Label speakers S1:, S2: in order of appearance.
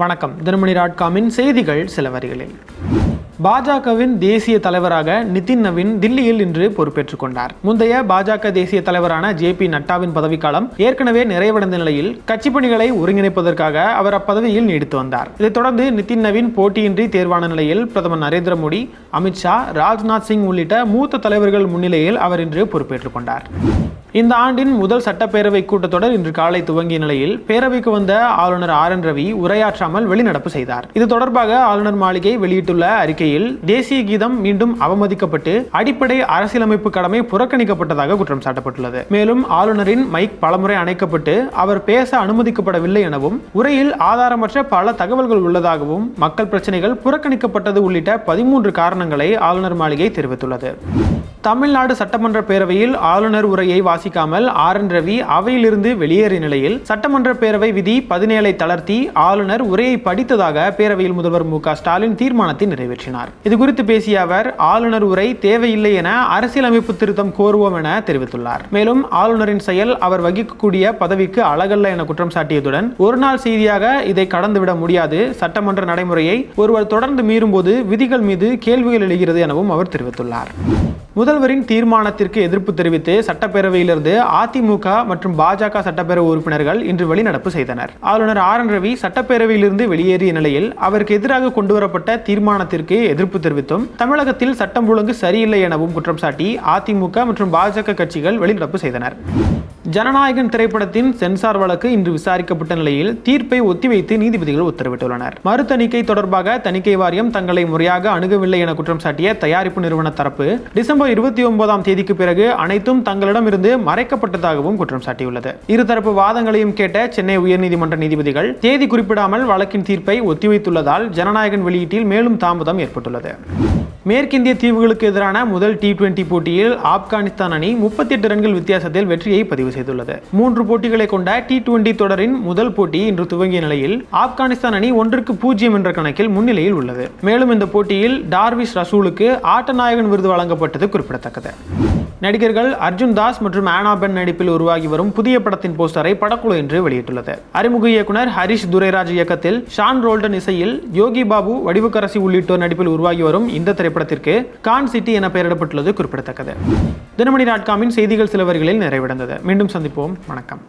S1: வணக்கம். தினமணி டாட் காமின் செய்திகள் சில வரிகளில். பாஜகவின் தேசிய தலைவராக நிதின் நவீன் தில்லியில் இன்று பொறுப்பேற்றுக் கொண்டார். முந்தைய பாஜக தேசிய தலைவரான ஜே பி நட்டாவின் பதவிக்காலம் ஏற்கனவே நிறைவடைந்த நிலையில் கட்சி பணிகளை ஒருங்கிணைப்பதற்காக அவர் அப்பதவியில் நீடித்து வந்தார். இதைத் தொடர்ந்து நிதின் நவீன் போட்டியின்றி தேர்வான நிலையில் பிரதமர் நரேந்திர மோடி அமித்ஷா ராஜ்நாத் சிங் உள்ளிட்ட மூத்த தலைவர்கள் முன்னிலையில் அவர் இன்று பொறுப்பேற்றுக் கொண்டார். இந்த ஆண்டின் முதல் சட்டப்பேரவை கூட்டத்தொடர் இன்று காலை துவங்கிய நிலையில் பேரவைக்கு வந்த ஆளுநர் ஆர் என் ரவி உரையாற்றாமல் வெளிநடப்பு செய்தார். இது தொடர்பாக ஆளுநர் மாளிகை வெளியிட்டுள்ள அறிக்கை நிலையில் தேசிய கீதம் மீண்டும் அவமதிக்கப்பட்டு அடிப்படை அரசியலமைப்பு கடமை புறக்கணிக்கப்பட்டதாக குற்றம் சாட்டப்பட்டுள்ளது. மேலும் ஆளுநரின் மைக் பலமுறை அணைக்கப்பட்டு அவர் பேச அனுமதிக்கப்படவில்லை எனவும் உரையில் ஆதாரமற்ற பல தகவல்கள் உள்ளதாகவும் மக்கள் பிரச்சனைகள் புறக்கணிக்கப்பட்டது உள்ளிட்ட பதிமூன்று காரணங்களை ஆளுநர் மாளிகை தெரிவித்துள்ளது. தமிழ்நாடு சட்டமன்ற பேரவையில் ஆளுநர் உரையை வாசிக்காமல் ஆர். என். ரவி அவையிலிருந்து வெளியேறிய நிலையில் சட்டமன்ற பேரவை விதி பதினேழை தளர்த்தி ஆளுநர் உரையை படித்ததாக பேரவையில் முதல்வர் மு. க. ஸ்டாலின் தீர்மானத்தை நிறைவேற்றினார். இதுகுறித்து பேசிய அவர் ஆளுநர் உரை தேவையில்லை என அரசியலமைப்பு திருத்தம் கோருவோம் என தெரிவித்துள்ளார். மேலும் ஆளுநரின் செயல் அவர் வகிக்கக்கூடிய பதவிக்கு அழகல்ல என குற்றம் சாட்டியதுடன் ஒரு நாள் செய்தியாக இதை கடந்துவிட முடியாது சட்டமன்ற நடைமுறையை ஒருவர் தொடர்ந்து மீறும்போது விதிகள் மீது கேள்விகள் எழுகிறது எனவும் அவர் தெரிவித்துள்ளார். முதல்வரின் தீர்மானத்திற்கு எதிர்ப்பு தெரிவித்து சட்டப்பேரவையிலிருந்து அதிமுக மற்றும் பாஜக சட்டப்பேரவை உறுப்பினர்கள் இன்று வெளிநடப்பு செய்தனர். ஆளுநர் ஆர் என் ரவி சட்டப்பேரவையிலிருந்து வெளியேறிய நிலையில் அவருக்கு எதிராக கொண்டுவரப்பட்ட தீர்மானத்திற்கு எதிர்ப்பு தெரிவித்தும் தமிழகத்தில் சட்டம் ஒழுங்கு சரியில்லை எனவும் குற்றம் சாட்டி அதிமுக மற்றும் பாஜக கட்சிகள் வெளிநடப்பு செய்தனர். ஜனநாயகன் திரைப்படத்தின் சென்சார் வழக்கு இன்று விசாரிக்கப்பட்ட நிலையில் தீர்ப்பை ஒத்திவைத்து நீதிபதிகள் உத்தரவிட்டுள்ளனர். மறு தணிக்கை தொடர்பாக தணிக்கை வாரியம் தங்களை முறையாக அணுகவில்லை என குற்றம் சாட்டிய தயாரிப்பு நிறுவன தரப்பு டிசம்பர் இருபத்தி ஒன்பதாம் தேதிக்கு பிறகு அனைத்தும் தங்களிடமிருந்து மறைக்கப்பட்டதாகவும் குற்றம் சாட்டியுள்ளது. இருதரப்பு வாதங்களையும் கேட்ட சென்னை உயர்நீதிமன்ற நீதிபதிகள் தேதி குறிப்பிடாமல் வழக்கின் தீர்ப்பை ஒத்திவைத்துள்ளதால் ஜனநாயகன் வெளியீட்டில் மேலும் தாமதம் ஏற்பட்டுள்ளது. மேற்கிந்திய தீவுகளுக்கு எதிரான முதல் டி டுவெண்டி போட்டியில் ஆப்கானிஸ்தான் அணி முப்பத்தி எட்டு ரன்கள் வித்தியாசத்தில் வெற்றியை பதிவு செய்துள்ளது. மூன்று போட்டிகளை கொண்ட டி டுவெண்டி தொடரின் முதல் போட்டி இன்று துவங்கிய நிலையில் ஆப்கானிஸ்தான் அணி ஒன்றுக்கு பூஜ்ஜியம் என்ற கணக்கில் முன்னிலையில் உள்ளது. மேலும் இந்த போட்டியில் டார்விஸ் ரசூலுக்கு ஆட்டநாயகன் விருது வழங்கப்பட்டது குறிப்பிடத்தக்கது. நடிகர்கள் அர்ஜுன் தாஸ் மற்றும் ஆனாபென் நடிப்பில் உருவாகி வரும் புதிய படத்தின் போஸ்டரை படக்குழு என்று வெளியிட்டுள்ளது. அறிமுக இயக்குனர் ஹரிஷ் துரைராஜ் இயக்கத்தில் ஷான் ரோல்டன் இசையில் யோகி பாபு வடிவுக்கரசி உள்ளிட்டோர் நடிப்பில் உருவாகி வரும் இந்த திரைப்படத்திற்கு கான் சிட்டி என பெயரிடப்பட்டுள்ளது குறிப்பிடத்தக்கது. தினமணி நாட்காமின் செய்திகள் சில வரிகளில் நிறைவடைந்தது. மீண்டும் சந்திப்போம். வணக்கம்.